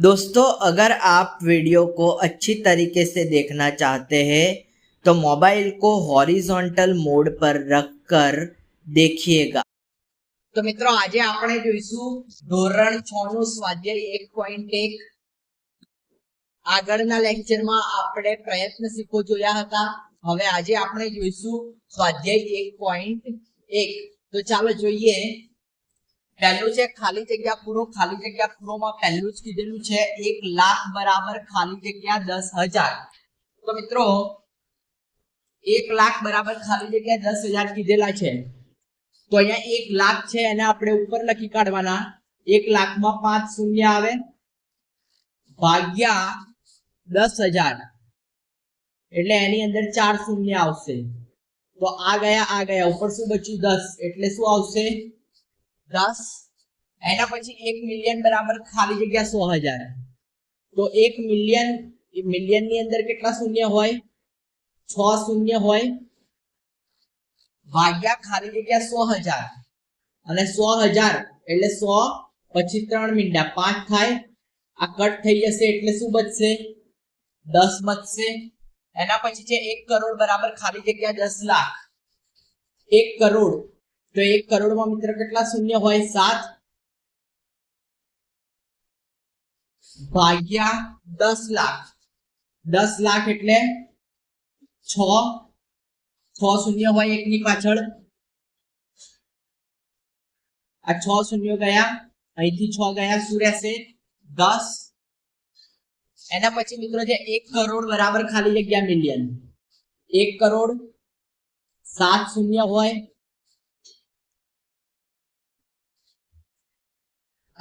दोस्तों अगर आप वीडियो को अच्छी तरीके से देखना चाहते हैं तो मोबाइल को हॉरिजॉन्टल मोड पर रखकर देखिएगा તો મિત્રો આજે આપણે જોઈશું ધોરણ છ નું સ્વાધ્યાય એક પોઈન્ટ એક આગળના લેક્ચરમાં આપણે પ્રયત્ન શીખો જોયા હતા હવે આજે આપણે જોઈશું સ્વાધ્યાય એક પોઈન્ટ એક તો ચાલો જોઈએ પહેલું છે ખાલી જગ્યા પૂરો. ખાલી જગ્યા પૂરોમાં પહેલું જ કીધેલું છે એક લાખ બરાબર ખાલી જગ્યા દસ હજાર. તો મિત્રો, એક લાખ બરાબર ખાલી જગ્યા દસ હજાર કીધેલા છે. તો અહીંયા એક લાખ છે, એને આપણે ઉપર લખી કાઢવાના. એક લાખમાં પાંચ શૂન્ય આવે. ભાગ્યા દસ હજાર. એટલે એની અંદર ચાર શૂન્ય આવશે. તો આ ગયા આ ગયા. ઉપર શું બચ્યું? દસ. એટલે શું આવશે? દસ, એના પછી એક મિલિયન બરાબર ખાલી જગ્યા સો હજાર. તો એક મિલિયન મિલિયનની અંદર કેટલા શૂન્ય હોય? છ શૂન્ય હોય. ભાગ્યા ખાલી જગ્યા સો હજાર. અને સો હજાર એટલે સો પછી ત્રણ મીંડા પાંચ થાય. આ કટ થઈ જશે એટલે શું બચશે? દસ બચશે. એના પછી છે એક કરોડ બરાબર ખાલી જગ્યા દસ લાખ. એક કરોડ તો એક કરોડમાં મિત્ર કેટલા શૂન્ય હોય? સાત. ભાગ્યા દસ લાખ. દસ લાખ એટલે છ. છ શૂન્ય હોય એકની પાછળ. આ છ શૂન્ય ગયા. અહીંથી છ ગયા શું રહેશે દસ. એના પછી મિત્રો છે એક કરોડ બરાબર ખાલી જગ્યા મિલિયન. એક કરોડ સાત શૂન્ય હોય.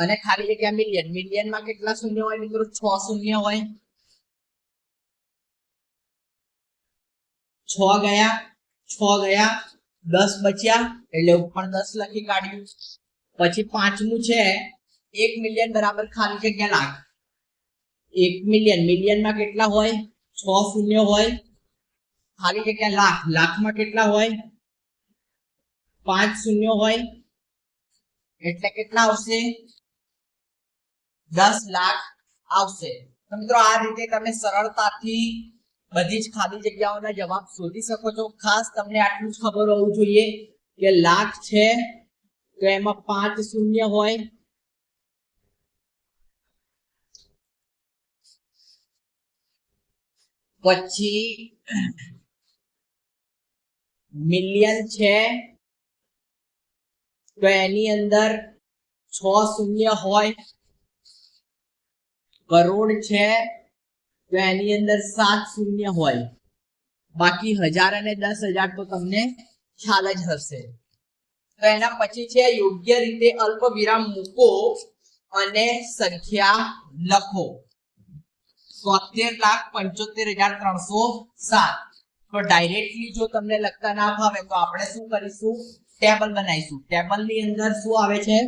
અને ખાલી જગ્યા મિલિયન મિલિયનમાં કેટલા શૂન્ય હોય મિત્રો? છ શૂન્ય હોય. છ ગયા છ ગયા, દસ બચ્યા, એટલે ઉપર દસ લખી કાઢ્યું. પછી પાંચમું છે, એક મિલિયન બરાબર ખાલી જગ્યા લાખ. એક મિલિયન મિલિયનમાં કેટલા હોય? છ શૂન્ય હોય. ખાલી જગ્યા લાખ. લાખમાં કેટલા હોય? પાંચ શૂન્ય હોય. એટલે કેટલા આવશે? દસ લાખ આવશે. તો મિત્રો, આ રીતે તમે સરળતાથી બધી જ ખાલી જગ્યાઓના જવાબ શોધી શકો છો. ખાસ તમને આટલું જ ખબર હોવું જોઈએ કે લાખ છે તો એમાં પાંચ શૂન્ય હોય. પછી મિલિયન છે તો એની અંદર છ શૂન્ય હોય. કરોડ છે, તો એની અંદર સાત શૂન્ય હોય. બાકી હજાર અને દસ હજાર તો તમને ખ્યાલ જ હશે. તો એના પછી છે, યોગ્ય રીતે અલ્પ વિરામ મૂકો અને સંખ્યા લખો. તોતેર લાખ પંચોતેર હજાર ત્રણસો સાત. તો ડાયરેક્ટલી જો તમને લખતા ના ફાવે, તો આપણે શું કરીશું? ટેબલ બનાવીશું. ટેબલની અંદર શું આવે છે?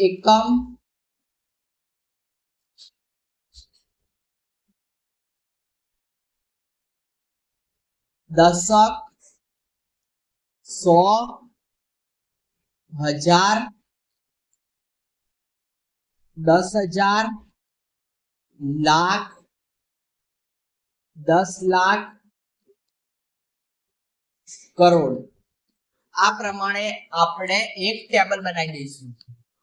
એકમ. દશક સો. હજાર. દસ હજાર. લાખ. દસ લાખ. કરોડ. આ પ્રમાણે આપણે એક ટેબલ બનાવી દઈશું.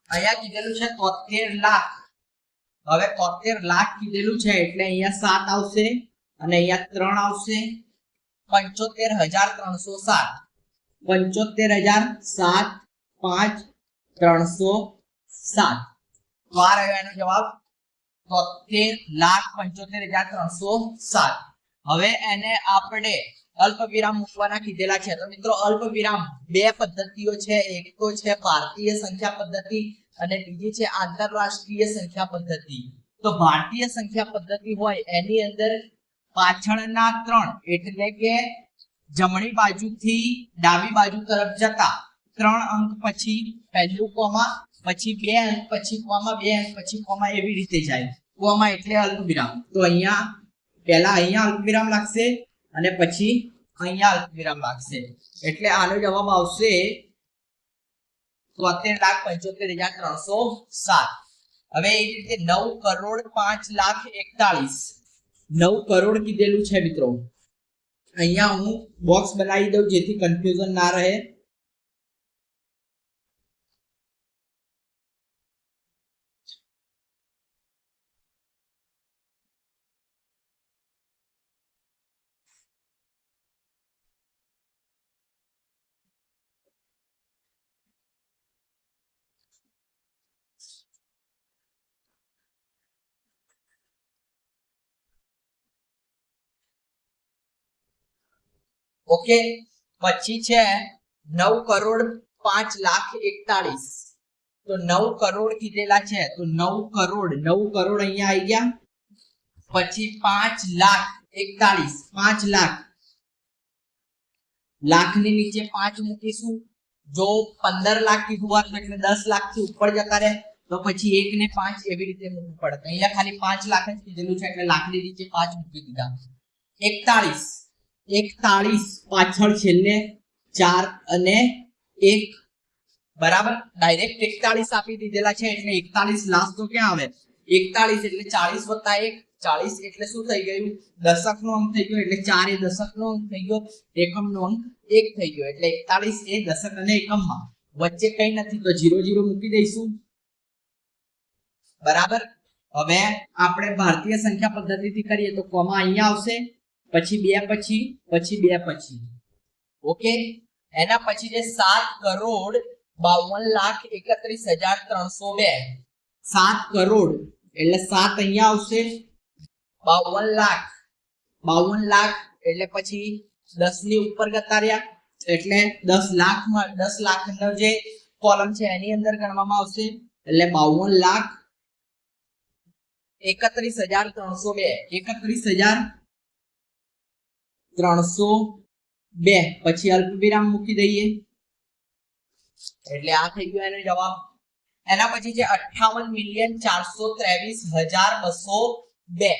અહીંયા કીધેલું છે તોતેર લાખ. હવે તોતેર લાખ કીધેલું છે એટલે અહીંયા સાત આવશે અને અહીંયા ત્રણ આવશે. પંચોતેર હજાર ત્રણસો સાત. પંચોતેર હજાર સાત, પાંચ, ત્રણસો સાત. તો આ રહ્યો એનો જવાબ. તોતેર લાખ પંચોતેર હજાર ત્રણસો સાત. હવે એને આપણે અલ્પ વિરામ મૂકવાના કીધેલા છે. તો મિત્રો અલ્પ વિરામ બે પદ્ધતિઓ છે. એક તો છે ભારતીય સંખ્યા પદ્ધતિ અને બીજી છે આંતરરાષ્ટ્રીય સંખ્યા પદ્ધતિ. તો ભારતીય સંખ્યા પદ્ધતિ હોય એની અંદર પાછળના ત્રણ એટલે કે જમણી બાજુથી ડાબી બાજુ તરફ જતા ત્રણ અંક પછી પહેલું કોમા, પછી બે અંક, પછી કોમા, બે અંક, પછી કોમા એવી રીતે જાય. કોમા એટલે અલ્પવિરામ. તો અહીંયા પહેલા અહીંયા અલ્પવિરામ લાગશે. અને પછી અહીંયા અલ્પવિરામ લાગશે. એટલે આનો જવાબ આવશે તોતેર લાખ પંચોતેર હજાર ત્રણસો સાત. હવે એ રીતે નવ કરોડ પાંચ લાખ એકતાલીસ. નવ કરોડ કીધેલું છે મિત્રો. અહીંયા હું બોક્સ બનાવી દઉં જેથી કન્ફ્યુઝન ના રહે. ઓકે? પછી છે નવ કરોડ પાંચ લાખ એકતાલીસ તો નવ કરોડ કીધેલા છે, તો નવ કરોડ નવ કરોડ અહીંયા આવી ગયા. પછી પાંચ લાખ એકતાલીસ પાંચ લાખ. લાખની નીચે પાંચ મૂકીશું. જો પંદર લાખ કીધું હોય એટલે દસ લાખથી ઉપર જતા રહે. તો પછી એક ને પાંચ એવી રીતે મૂકવું પડે. અહીંયા ખાલી પાંચ લાખ જ કીધેલું છે, એટલે લાખની નીચે પાંચ મૂકી દીધા. એકતાલીસ એકતાળીસ પાછળ છેલ્લે ચાર અને એક. બરાબર? ડાયરેક્ટ એકતાળીસ આપી દીધેલા છે એટલે એકતાળીસ લાસ્ટ તો ક્યાં આવે? એકતાળીસ એટલે ચાલીસ વત્તા એક. ચાલીસ એટલે શું થઈ ગયું? દશક નો અંક થઈ ગયો એટલે ચાર એ દશક નો અંક થઈ ગયો. એકમ નો અંક એક થઈ ગયો એટલે એકતાળીસ એ દશક અને એકમમાં. વચ્ચે કઈ નથી તો જીરો જીરો મૂકી દઈશું. બરાબર? હવે આપણે ભારતીય સંખ્યા પદ્ધતિથી કરીએ તો કોમા અહીંયા આવશે. પછી બે પછી પછી બે પછી. ઓકે એના પછી જે સાત કરોડ બાવન લાખ એકત્રીસ હજાર ત્રણસો બે. સાત કરોડ, એટલે સાત અહીંયા આવશે. બાવન લાખ. બાવન લાખ, એટલે પછી દસની ઉપર ગતાર્યા એટલે દસ લાખ દસ લાખ અંદર જે કોલમ છે એની અંદર ગણવામાં આવશે. એટલે બાવન લાખ એકત્રીસ હજાર ત્રણસો બે. એકત્રીસ હજાર ત્રણસો બે. પછી અલ્પ વિરામ મૂકી દઈએ. એટલે આ થઈ ગયો એનો જવાબ. એના પછી છે અઠાવન મિલિયન ચારસો ત્રેવીસ હજાર બસો બે.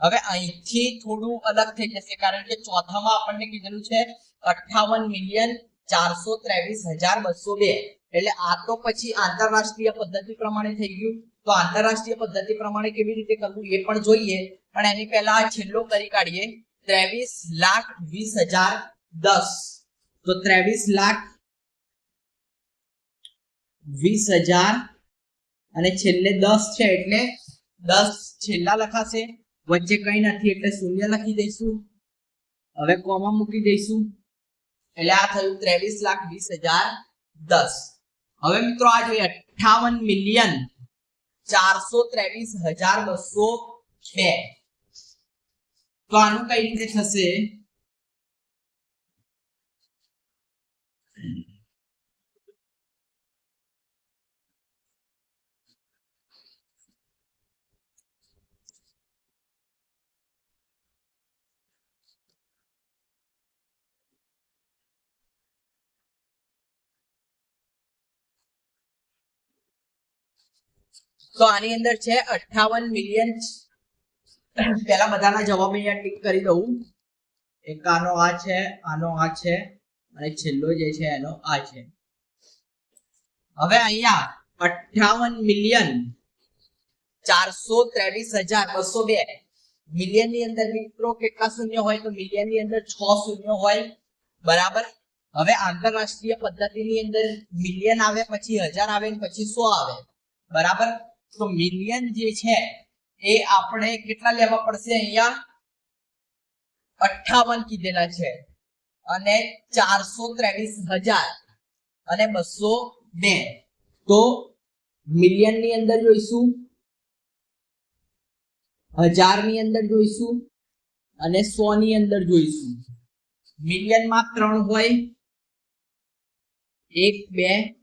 હવે અહીંથી થોડું અલગ થઈ જશે, કારણ કે ચોથામાં આપણને કીધેલું છે અઠાવન મિલિયન ચારસો ત્રેવીસ હજાર બસો બે. એટલે આ તો પછી આંતરરાષ્ટ્રીય પદ્ધતિ પ્રમાણે થઈ ગયું. તો આંતરરાષ્ટ્રીય પદ્ધતિ પ્રમાણે કેવી રીતે કરવું એ પણ જોઈએ. પણ એની પહેલા છેલ્લો કરી કાઢીએ. ત્રેવીસ લાખ વીસ હજાર દસ. તો ત્રેવીસ લાખ વીસ હજાર અને છેલ્લે દસ છે એટલે દસ છેલ્લા લખાશે. વચ્ચે કઈ નથી એટલે શૂન્ય લખી દઈશું. હવે કોમા મૂકી દઈશું. એટલે આ થયું ત્રેવીસ લાખ વીસ હજાર દસ. હવે મિત્રો આ જોઈએ અઠાવન મિલિયન ચારસો ત્રેવીસ હજાર બસો બે. તો આનું કઈ રીતે થશે? તો આની અંદર છે અઠાવન મિલિયન પહેલા બધાના જવાબ અહીંયા ટીક કરી દઉં. એક આનો આ છે, આનો આ છે, અને છેલ્લો જે છે એનો આ છે. હવે અહીંયા અઠાવન મિલિયન ચારસો ત્રેવીસ હજાર બસો બે. મિલિયનની અંદર મિત્રો કેટલા શૂન્ય હોય? તો મિલિયનની અંદર છ શૂન્ય હોય. બરાબર? હવે આંતરરાષ્ટ્રીય પદ્ધતિની અંદર મિલિયન આવે, પછી હજાર આવે પછી સો આવે. બરાબર? તો મિલિયન જે છે એ આપણે કેટલા લેવા પડશે અહીંયા? અઠાવન કીધેલા છે. અને ચારસો ત્રેવીસ હજાર અને બસો બે. તો મિલિયનની અંદર જોઈશું. હજારની અંદર જોઈશું. અને સો ની અંદર જોઈશું. મિલિયનમાં ત્રણ હોય. એક, બે,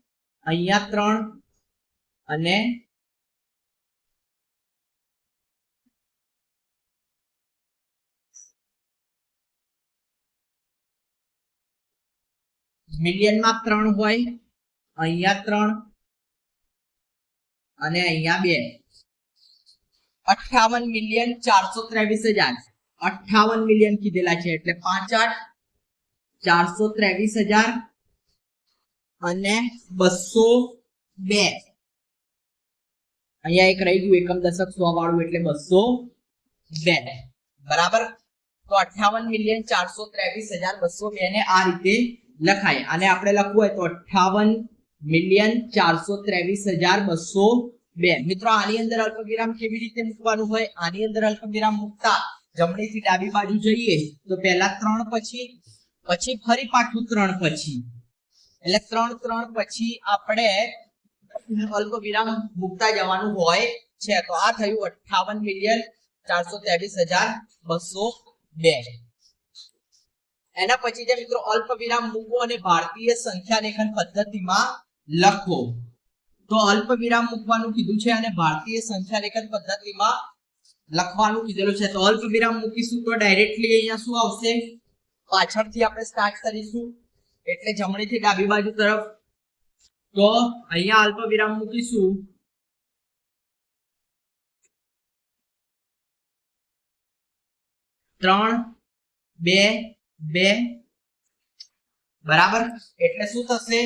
અહીંયા ત્રણ અને મિલિયનમાં ત્રણ હોય, અહીંયા ત્રણ અને અહીંયા બે. અઠાવન મિલિયન ચારસો ત્રેવીસ હજાર. અઠાવન મિલિયન કીધેલા છે એટલે પાંચ આઠ, ચારસો ત્રેવીસ હજાર અને બસો બે. અહીંયા એક રહી ગયું, એકમ દશક સો વાળું એટલે બસો બે. બરાબર? તો અઠાવન મિલિયન ચારસો ત્રેવીસ હજાર બસો બે ને આ રીતે લખાય. અને આપણે લખવું હોય તો અઠાવન મિલિયન ચારસો ત્રેવીસ હજાર બસો બે. મિત્રો, આની અંદર અલ્પવિરામ કેવી રીતે મૂકવાનું હોય? આની અંદર અલ્પવિરામ મૂકતા જમણીથી ડાબી બાજુ જઈએ, તો પહેલા ત્રણ પછી પછી ફરી પાછું ત્રણ પછી. એટલે ત્રણ ત્રણ પછી આપણે અલ્પ મૂકતા જવાનું હોય છે. તો આ થયું અઠાવન મિલિયન ચારસો ત્રેવીસ હજાર બસો બે. એના પછી જે મિત્રો અલ્પ વિરામ મૂકો અને ભારતીય સંખ્યા લેખન પદ્ધતિમાં લખો. તો અલ્પ વિરામ મૂકવાનું કીધું છે અને ભારતીય સંખ્યા લેખન પદ્ધતિમાં લખવાનું કીધેલું છે. તો અલ્પ વિરામ મૂકીશું તો ડાયરેક્ટલી અહીંયા શું આવશે? પાછળથી આપણે સ્ટાર્ટ કરીશું. એટલે જમણીથી ડાબી બાજુ તરફ. તો અહીંયા અલ્પ વિરામ મૂકીશું. ત્રણ, બે બે. બરાબર? એટલે શું થશે?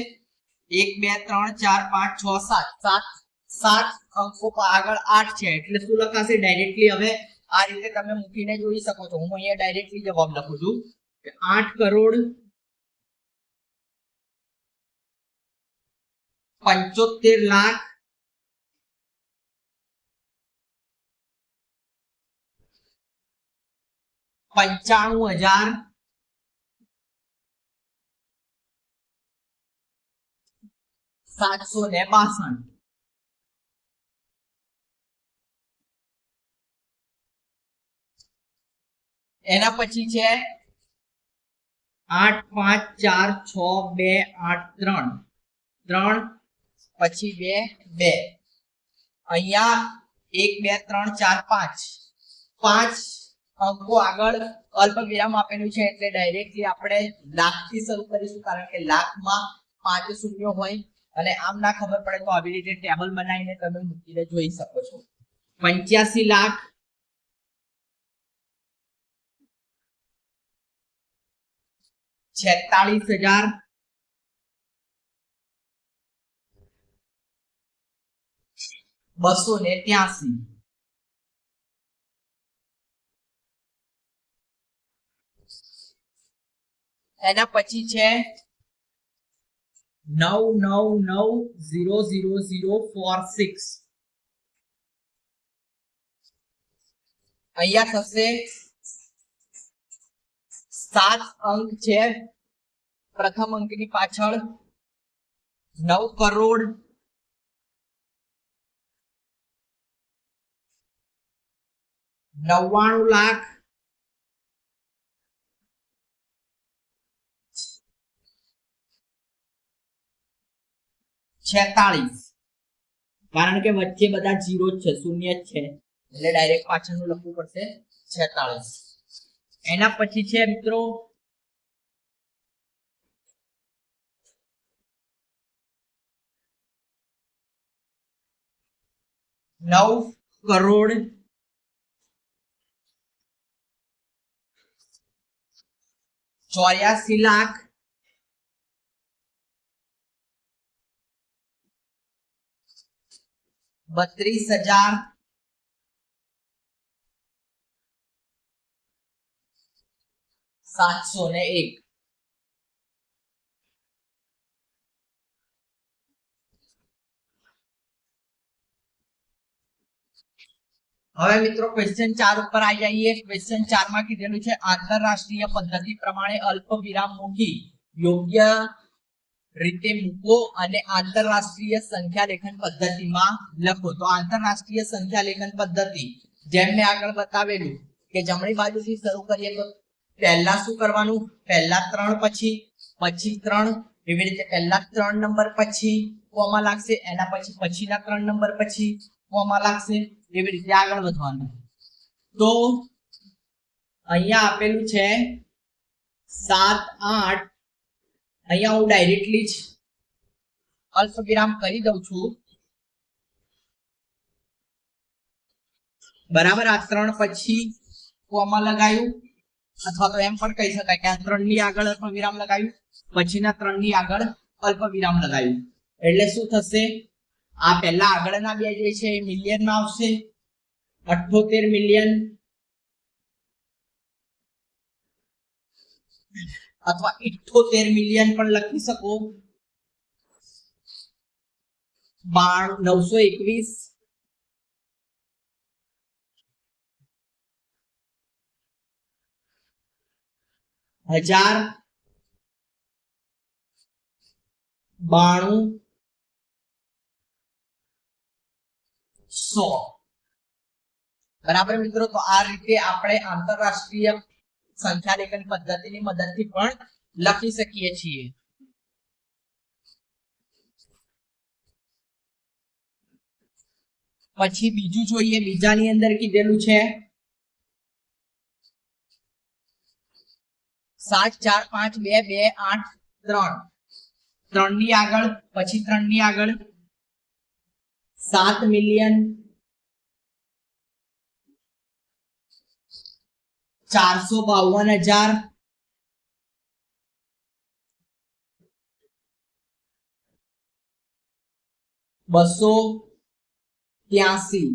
એક, બે, ત્રણ, ચાર, પાંચ, છ, સાત. સાત. સાત અંકો આગળ આઠ છે. એટલે શું લખાશે? ડાયરેક્ટલી હવે આ રીતે તમે મૂકીને જોઈ શકો છો. હું અહીંયા ડાયરેક્ટલી જવાબ લખું છું આઠ કરોડ પંચોતેર લાખ પંચાણું હજાર સાતસો ને બાસઠ એના પછી છે આઠ, પાંચ, ચાર, છ, બે, આઠ, ત્રણ. ત્રણ, પછી બે બે. અહીંયા એક, બે, ત્રણ, ચાર, પાંચ. પાંચ અંકો આગળ અલ્પ વિરામ આપેલું છે એટલે ડાયરેક્ટલી આપણે લાખથી શરૂ કરીશું કારણ કે લાખમાં પાંચ શૂન્યો હોય. અને આમ ના ખબર પડે તો આવી રીતે ટેબલ બનાવીને તમે મૂકીને જોઈ શકો છો. પંચ્યાસી લાખ છેતાલીસ હજાર બસો ને ત્યાસી. એના પછી છે નવ નવ નવ zero zero zero four six અહીંયા થશે સાત અંક છે પ્રથમ અંકની પાછળ નવ કરોડ નવ્વાણું લાખ છેતાળીસ. કારણ કે વચ્ચે બધા જીરો છે, શૂન્ય છે. એટલે ડાયરેક્ટ પાછળનું લખવું પડશે છેતાળીસ. એના પછી છે મિત્રો, નવ કરોડ ચોર્યાસી લાખ બત્રીસ હજાર. સાતસો ને એક. હવે મિત્રો ક્વેશ્ચન ચાર ઉપર આવી જઈએ. ક્વેશ્ચન ચારમાં કીધેલું છે આંતરરાષ્ટ્રીય પદ્ધતિ પ્રમાણે અલ્પ વિરામ મૂકી યોગ્ય રીતે મૂકો અને આંતરરાષ્ટ્રીય સંખ્યા લેખન પદ્ધતિમાં લખો. તો આંતરરાષ્ટ્રીય સંખ્યા લેખન પદ્ધતિ, જેમ મેં આગળ બતાવેલું કે જમણી બાજુથી શરૂ કરીએ તો પહેલા શું કરવાનું? પહેલા ત્રણ પછી પછી ત્રણ. એવી રીતે પહેલા ત્રણ નંબર પછી કોમા લાગશે, એના પછી પછીના ત્રણ નંબર પછી કોમા લાગશે. એવી રીતે આગળ વધવાનું. તો અહીંયા આપેલું છે સાત આઠ અહીંયા હું ડાયરેક્ટલી જ અલ્પ કરી દઉં છું. બરાબર, આ ત્રણ પછી કોમા લગાયું. અથવા તો એમ પણ કહી શકાય કે આ ત્રણની આગળ અલ્પ વિરામ લગાવ્યું પછીના ત્રણની આગળ અલ્પ વિરામ લગાવ્યું એટલે શું થશે? આ પહેલા આગળના બે જે છે એ મિલિયનમાં આવશે. અઠ્ઠોતેર મિલિયન અથવા ઇઠોતેર મિલિયન પણ લખી શકો. બાણ નવસો એકવીસ. હજાર. બાણું. સો. બરાબર મિત્રો, તો આ રીતે આપણે આંતરરાષ્ટ્રીય સંખ્યા પદ્ધતિની મદદથી પણ લખી શકીએ છીએ. પછી બીજું જોઈએ, બીજાની અંદર કીધેલું છે, સાત, ચાર, પાંચ, બે બે, આઠ, ત્રણ. ત્રણની આગળ, પછી ત્રણની આગળ. સાત મિલિયન ચારસો બાવન હજાર. બસો ત્યાસી.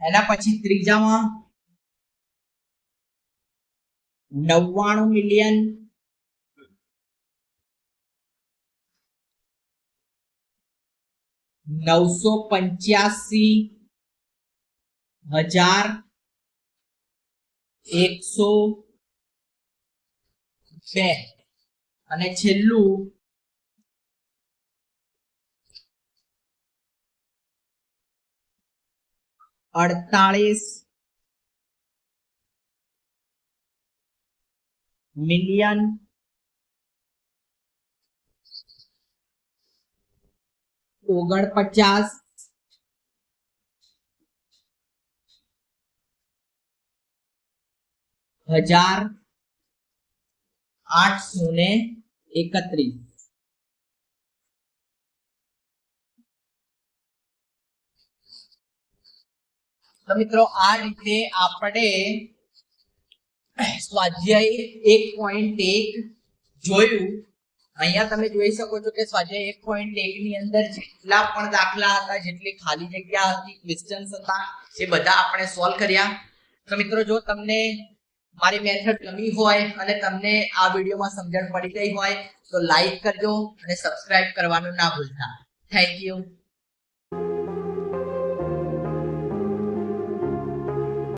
એના પછી ત્રીજામાં નવ્વાણું મિલિયન. નવસો પંચ્યાસી. હજાર એકસો બે અને છેલ્લું અડતાલીસ મિલિયન ઓગણપચાસ હજાર આઠસો ને એકત્રીસ મિત્રો આ રીતે આપણે સ્વાધ્યાય એક પોઈન્ટ એક જોયું અહીંયા તમે જોઈ શકો છો કે સ્વાધ્યાય એક પોઈન્ટ એક ની અંદર જેટલા પણ દાખલા હતા, જેટલી ખાલી જગ્યા હતી ક્વેશ્ચન્સ હતા, એ બધા આપણે સોલ્વ કર્યા. તો મિત્રો, જો તમને મારી મેથડ ગમી હોય અને તમને આ વિડીયોમાં સમજણ પડી ગઈ હોય તો લાઈક કરજો અને સબસ્ક્રાઇબ કરવાનું ના ભૂલતા. Thank you